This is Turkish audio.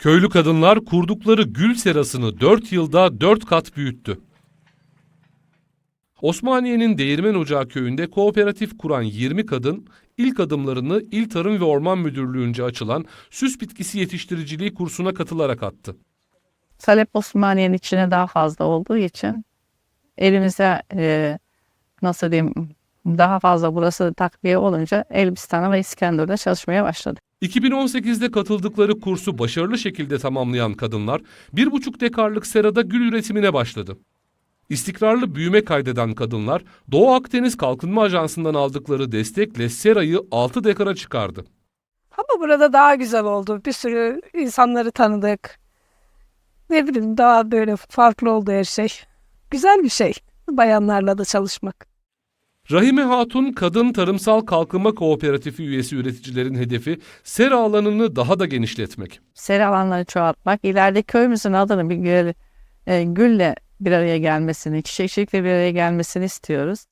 Köylü kadınlar kurdukları gül serasını 4 yılda 4 kat büyüttü. Osmaniye'nin Değirmen Ocağı köyünde kooperatif kuran 20 kadın ilk adımlarını İl Tarım ve Orman Müdürlüğü'nce açılan süs bitkisi yetiştiriciliği kursuna katılarak attı. Talep Osmaniye'nin içine daha fazla olduğu için elimize e, nasıl diyeyim daha fazla burası takviye olunca Elbistan'a ve İskenderun'da çalışmaya başladık. 2018'de katıldıkları kursu başarılı şekilde tamamlayan kadınlar 1,5 dekarlık serada gül üretimine başladı. İstikrarlı büyüme kaydeden kadınlar Doğu Akdeniz Kalkınma Ajansı'ndan aldıkları destekle serayı 6 dekara çıkardı. Ama burada daha güzel oldu. Bir sürü insanları tanıdık. Ne bileyim daha böyle farklı oldu her şey. Güzel bir şey. Bayanlarla da çalışmak. Rahime Hatun Kadın Tarımsal Kalkınma Kooperatifi üyesi üreticilerin hedefi sera alanını daha da genişletmek. Sera alanları çoğaltmak, ileride köyümüzün adının bir gül, e, gülle bir araya gelmesini, çiçekçilikle bir araya gelmesini istiyoruz.